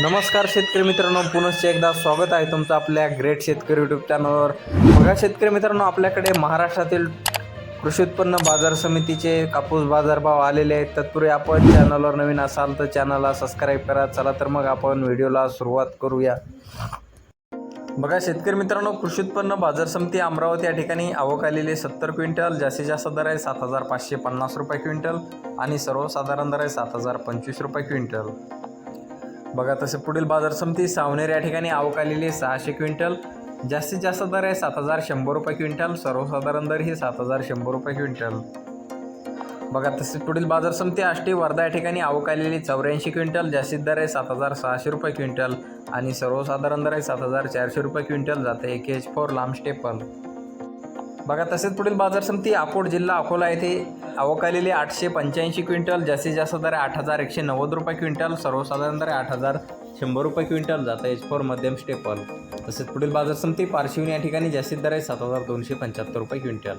नमस्कार शेतकरी मित्रांनो पुनश्च एकदा स्वागत आहे तुमचं आपल्या ग्रेट शेतकरी यूट्यूब चॅनलवर बघा शेतकरी मित्रांनो आपल्याकडे महाराष्ट्रातील कृषी उत्पन्न बाजार समितीचे कापूस बाजारभाव आलेले आहेत. तत्पूर्वी आपण चॅनलवर नवीन असाल तर चॅनलला सबस्क्राईब करा. चला तर मग आपण व्हिडिओला सुरुवात करूया. बघा शेतकरी मित्रांनो कृषी उत्पन्न बाजार समिती अमरावती या ठिकाणी आवक आलेली सत्तर क्विंटल जास्तीत जास्त दर आहे सात हजार पाचशे पन्नास रुपये क्विंटल आणि सर्वसाधारण दर आहे सात हजार पंचवीस रुपये क्विंटल. बघा तसे पुढील बाजार समिती सावनेर या ठिकाणी आवक आलेली सहाशे क्विंटल. जास्तीत जास्त दर आहे सात हजार शंभर रुपये क्विंटल. सर्वसाधारण दर ही सात हजार शंभर रुपये क्विंटल. बघा तसे पुढील बाजार समिती आष्टी वर्धा या ठिकाणी आवक आलेली चौऱ्याऐंशी क्विंटल. जास्तीत दर आहे सात हजार सहाशे रुपये क्विंटल. आणि सर्वसाधारण दर आहे सात हजार चारशे रुपये क्विंटल. जाते एक एच फोर लांब स्टेपल. बघा तसेच पुढील बाजार समिती अकोट जिल्हा अकोला येथे आवक आठशे पंच्याऐंशी क्विंटल जास्तीत जास्त दर आहे आठ हजार एकशे नव्वद रुपये क्विंटल सर्वसाधारण दर आठ हजार शंभर रुपये क्विंटल जातं एच फोर मध्यम स्टेपल. तसेच पुढील बाजार समिती पारशिवनी या ठिकाणी जास्तीत दर आहे सात हजार दोनशे पंच्याहत्तर रुपये क्विंटल.